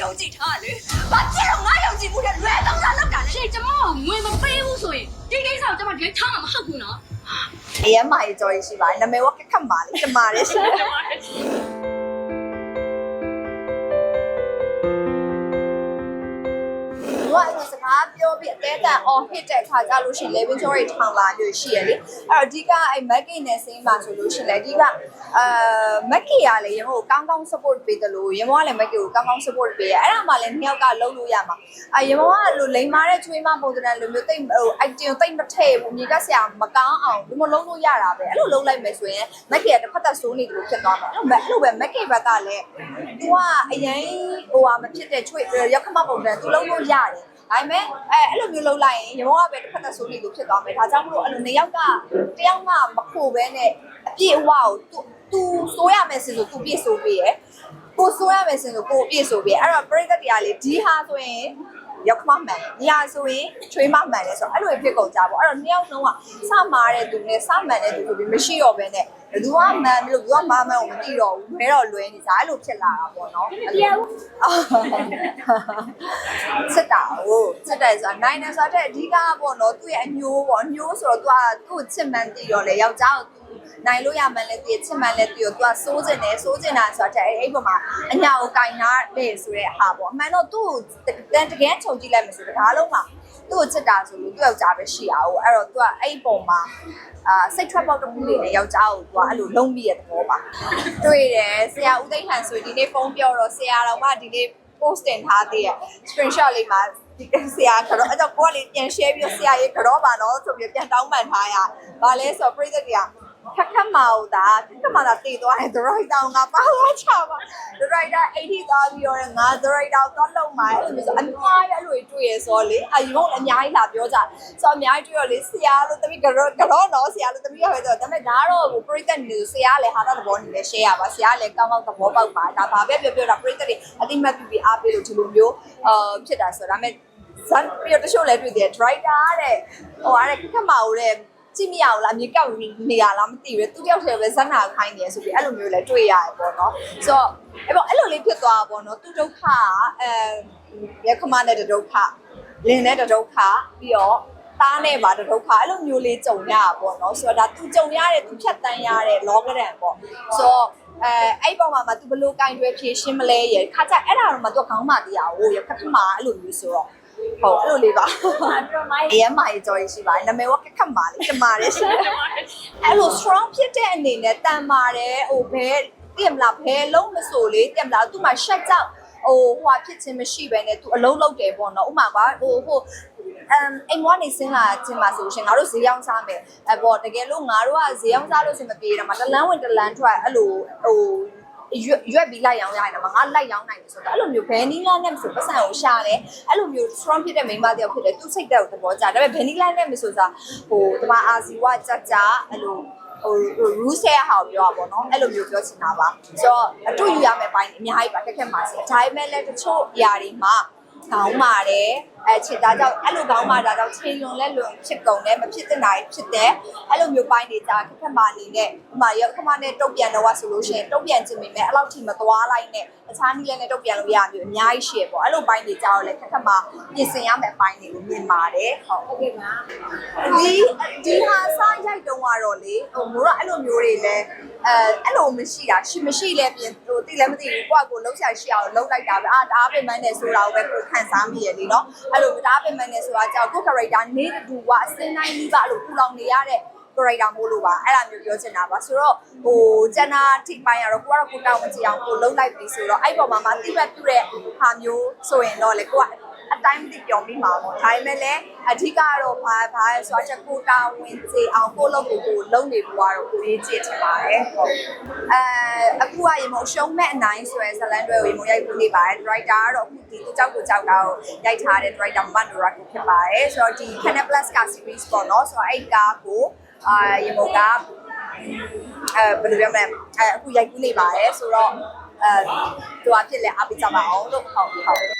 ယုံကြည်ထားလေဘာဖြစ်လို့ငါယုံကြည်မှုနဲ့လွဲသုံးတာလောက်တာလဲရှေ့ကျမကငွေမပေးဘူးဆိုရင်ဒီကိစ္စကိုကျမဒီတိုင်းထားမှာမဟုတ်ဘူးနော်အရင်မှကြော်ရရှိပါတယ်နာမည်ကခက်ပါလေတမာလေးရှိတယ် ဘာလို့စကားပြောပြီးအသေးတန် on hit တဲ့ခါကြလို့ရှိရင် living story ထောင်လာလို့ရှိရလေအဲ့တော့အဓိကအဲ့ Mackie နဲ့စင်းပါဆိုလို့ရှိရင်လေအဓိကအာ Mackie ကလည်းရမို့ကောင်းကောင်း support ပေးတယ်လို့ရမို့ကလည်း Mackie ကိုကောင်းကောင်း support ပေးရအဲ့ဒါမှလည်းနှစ်ယောက်ကလုံးလို့ရမှာအဲရမို့ကလို့လိန်မာတဲ့ချွေးမပုံစံလိုမျိုးတိတ်ဟို item တိတ်မထည့်ဘူးမြေကဆရာမကောင်းအောင်ဒီမလုံးလို့ရတာပဲအဲ့လိုလုံးလိုက်မယ်ဆိုရင် Mackie ကတစ်ဖက်သက်ဆိုးနေတယ်လို့ဖြစ်သွားမှာအဲ့လိုပဲအဲ့လိုပဲ Mackie ဘက်ကလည်း तू ကအရင်ဟိုဟာမဖြစ်တဲ့ချွေးရောက်ခမပုံစံ तू လုံးလို့ရတယ် ဒါပေမဲ့အဲအဲ့လိုမျိုးလှုပ်လိုက်ရင်ရမောကပဲတစ်ဖက်သက်ဆိုးလေးလိုဖြစ်သွားမယ်ဒါကြောင့်မလို့အဲ့လိုနေရောက်ကတယောက်မှမခိုပဲနဲ့အပြည့်အဝကိုသူသူစိုးရမယ်ဆိုဆိုသူပြည့်စိုးပေးရယ်ကိုစိုးရမယ်ဆိုဆိုကိုပြည့်စိုးပေးရယ်အဲ့တော့ပရိသတ်တရားလေးဒီဟာဆိုရင် ရောက်မှမှန်တယ်။ညာဆိုရင်ချွေးမမှန်တယ်ဆိုတော့အဲ့လိုဖြစ်ကုန်ကြပေါ့။အဲ့တော့နှစ်ယောက်လုံးကစမားတဲ့သူနဲ့စမှန်တဲ့သူဆိုပြီးမရှိတော့ဘဲနဲ့ဘယ်သူကမှန်လို့ဘယ်သူကမမှန်ကိုမသိတော့ဘူး။ဘဲတော့လွဲနေကြအဲ့လိုဖြစ်လာတာပေါ့နော်။အဲ့လိုစစ်တာကိုစစ်တယ်ဆိုတာနိုင်တယ်ဆိုတာတဲ့အဓိကပေါ့နော်သူ့ရဲ့အညိုးပေါ့အညိုးဆိုတော့သူကသူ့ချစ်မှန်တည်ရောလေယောက်ျားကိုသူ နိုင်လို့ရမှန်းလဲတည်ချစ်မှန်လဲတည်ရောသူကစိုးကျင်တယ်စိုးကျင်တာဆိုတာတဲ့အဲ့ဒီပုံမှာအညာကိုကင်နာတဲ့ဆိုတဲ့ဟာပေါ့အမှန်တော့သူ့ကိုတကယ်ချုပ်ကြည့်လိုက်မယ်ဆိုတော့ဒါလုံးမှာသူ့ကိုချစ်တာဆိုလို့သူ့ယောက်ျားပဲရှိအောင်အဲ့တော့သူကအဲ့ဒီပုံမှာအာစိတ်ထွက်ပေါက်တစ်ခုလေးနဲ့ယောက်ျားကိုသူကအဲ့လိုလုံးပြီးရတဲ့သဘောပါတွေ့တယ်ဆရာဦးသိန်းဟန်ဆိုဒီနေ့ဖုန်းပြောတော့ဆရာတော်ကဒီနေ့ post တင်ထားသေးရ screenshot လေးမှာဒီဆရာကတော့အဲ့တော့ကိုကလေပြန် share ပြီးဆရာရေးကတော့ပါနော်ဆိုပြီးပြန်တောင်းပန်ထားရ။ဘာလဲဆိုတော့ပြိသက်တွေက ခက်ခက်မအောင်တာခက်ခက်မတာတည်သွားရင် the right down ကပါသွားချပါ the right down 80သွားပြီးတော့ငါ the right down သွားလုံးမှာအဲ့လိုဆိုအများကြီးအဲ့လိုတွေ့ရဆိုလေအယူကအများကြီးလာပြောကြဆိုအများကြီးတွေ့ရလေဆရာလို့တမီးကတော့ကတော့နော်ဆရာလို့တမီးရပဲဆိုတော့ဒါပေမဲ့ဒါတော့ပြိသက်နေဆရာလည်းဟာတာသဘောနေလဲ share ရပါဆရာလည်းကောင်းကောင်းသဘောပေါက်ပါဒါဘာပဲပြောပြောတာပြိသက်တွေအတိမတ်ပြပြအားပေးလို့ဒီလိုမျိုးအာဖြစ်တာဆိုတော့ဒါပေမဲ့ဇန်ပြီးတော့တချို့လည်းတွေ့တယ် driver တဲ့ဟိုအဲ့ခက်ခက်မအောင်တဲ့ ကြည့်မရဘူးလားမြေကောက်နေရလားမသိဘူးသူတယောက်တည်းပဲဇက်နာခိုင်းနေရဆိုပြီးအဲ့လိုမျိုးလည်းတွေ့ရတယ်ပေါ့နော်ဆိုတော့အဲ့ပေါ့အဲ့လိုလေးဖြစ်သွားတာပေါ့နော်သူဒုက္ခကအဲရခမနဲ့တဒုက္ခလင်းနဲ့တဒုက္ခပြီးတော့သားနဲ့ပါတဒုက္ခအဲ့လိုမျိုးလေးကြုံရတာပေါ့နော်ဆိုတော့ဒါသူကြုံရတဲ့သူဖြတ်တန်းရတဲ့လောကဒဏ်ပေါ့ဆိုတော့အဲအဲ့ပေါ်မှာမှ तू ဘလို့ကင်တွဲဖြည့်ရှင်းမလဲရခါကြအဲ့ဒါတော့မှ तू ခေါင်းမတရားဟိုရခက်ခမအဲ့လိုမျိုးဆိုတော့ ဟုတ်အဲ့လိုလေးပါအရင်မှကြော်ရရှိပါတယ်နာမည်ကခက်ခက်ပါလေတမာတယ်ရှိတယ်အဲ့လို strong ဖြစ်တဲ့အနေနဲ့တန်ပါတယ်ဟိုဘဲတည်မလားဘဲလုံးမဆိုလေတည်မလားသူ့မှာရှက်ကြောက်ဟိုဟွာဖြစ်ခြင်းမရှိဘဲနဲ့သူအလုံးလုံးတယ်ပေါ့နော်ဥမာကဟိုဟိုအမ်အိမ်မွားနေစင်းလာခြင်းမှာဆိုရှင်ငါတို့ဈေးရောက်စားမယ်အဲပေါ့တကယ်လို့ငါတို့ကဈေးရောက်စားလို့စင်မပြေတော့မှတလန်းဝင်တလန်းထွက်အဲ့လိုဟို ရွက်ရွက်ပြီးလိုက်ရောင်းရရင်တော့ငါလိုက်ရောင်းနိုင်တယ်ဆိုတော့အဲ့လိုမျိုးဘယ်နီလာနဲ့မဆိုပတ်စံကိုရှာတယ်အဲ့လိုမျိုး strong ဖြစ်တဲ့မိန်းမတယောက်ဖြစ်တယ်သူစိတ်တဲ့ကိုသဘောကျဒါပေမဲ့ဘယ်နီလာနဲ့မဆိုစားဟိုဒီမှာအာဇီဝကြကြအဲ့လိုဟို rules ရဲ့ဟာကိုပြောတာပေါ့နော်အဲ့လိုမျိုးပြောချင်တာပါဆိုတော့အတူယူရမယ့်ပိုင်းအများကြီးပါတက်ခက်ပါစေဒါပေမဲ့လည်းတချို့ຢာတွေမှာ ကောင်းပါတယ်အဲချစ်သားကြောင့်အဲ့လိုကောင်းပါတာကြောင့်ချိန်လွန်လဲလွန်ဖြစ်ကုန်တယ်မဖြစ်တဲ့နိုင်ဖြစ်တယ်အဲ့လိုမျိုးပိုင်းတွေကြာခက်ခက်ပါနေနဲ့ဥမာရောက်ခမနဲ့တုတ်ပြန်တော့ဆိုလို့ရှိရင်တုတ်ပြန်ခြင်းမိမယ်အဲ့လောက်ထိမသွားလိုက်နဲ့တခြားနည်းလည်းနဲ့တုတ်ပြန်လို့ရမျိုးအများကြီးရှိရပေါ့အဲ့လိုပိုင်းတွေကြာတော့လဲခက်ခက်ပါပြင်ဆင်ရမယ့်ပိုင်းတွေကိုမြင်ပါတယ်ဟုတ်ဟုတ်ကဲ့ပါဒီဒီဟာစားရိုက်တုံးကတော့လေဟိုမိုးတော့အဲ့လိုမျိုးတွေလဲ အဲအဲ့လိုမရှိတာရှိမရှိလဲပြင်ဟိုတိလည်းမသိဘူးကိုကကိုလှုပ်ရှားရှိအောင်လှုပ်လိုက်တာပဲအာဒါအပင်မန်းနေဆိုတာကိုပဲကိုခံစားမိရလေနော်အဲ့လိုဒါအပင်မန်းနေဆိုတာကြောင့်ကို character နေတူကအစင်းတိုင်းကြီးပါလို့ပူလောင်နေရတဲ့ character မို့လို့ပါအဲ့ဒါမျိုးပြောချင်တာပါဆိုတော့ဟိုကျန်တာထိပိုင်းကတော့ကိုကတော့ကိုတောင်းမကြည့်အောင်ကိုလှုပ်လိုက်ပြီဆိုတော့အဲ့ပေါ်မှာမတိပတ်ပြတဲ့ဟာမျိုးဆိုရင်တော့လေကိုက အတိုင်းမသိပြောမိမှာပေါ့ဒါပေမဲ့လည်းအဓိကတော့ဘာဘာလဲဆိုတော့ချက်ကိုတာဝင်စေအောင်ကိုလုပ်ကိုကိုလုံနေပွားတော့ကိုရေးကြည့်ချင်ပါတယ်ဟုတ်အဲအခုကရေမရှုံးမဲ့အနိုင်ဆိုရဲဇလန်တွဲကိုရေမရိုက်ဖို့နေပါတယ် writer ကတော့အခုဒီသူကြောက်ကိုကြောက်တာကိုရိုက်ထားတဲ့ writer မန်ဒရာကိုဖြစ်ပါတယ်ဆိုတော့ဒီ Canal Plus က series ပေါ့နော်ဆိုတော့အဲ့ကားကိုအာရေမကအဲဘယ်လိုပြောမလဲအဲအခုရိုက်ကူးနေပါတယ်ဆိုတော့အဲသူအဖြစ်လဲအားပေးကြပါအောင်လို့ဟုတ်ဟုတ်